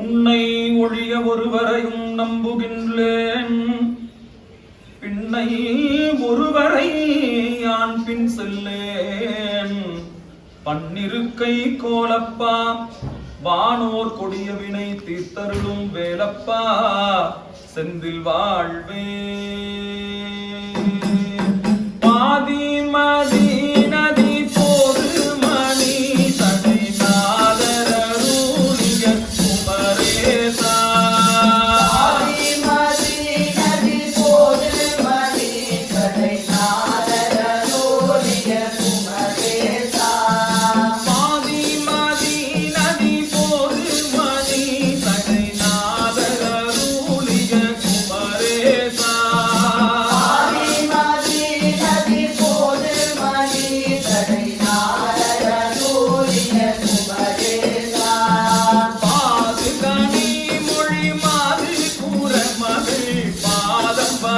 உன்னை ஒழிய ஒருவரையும் நம்புகின்றேன். பின்னை ஒருவரை யான் பின் செல்லேன். பன்னிருக்கை கோலப்பா வானோர் கொடிய வினை தீர்த்தருளும் வேலப்பா செந்தில் வாழ்வே.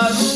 Baru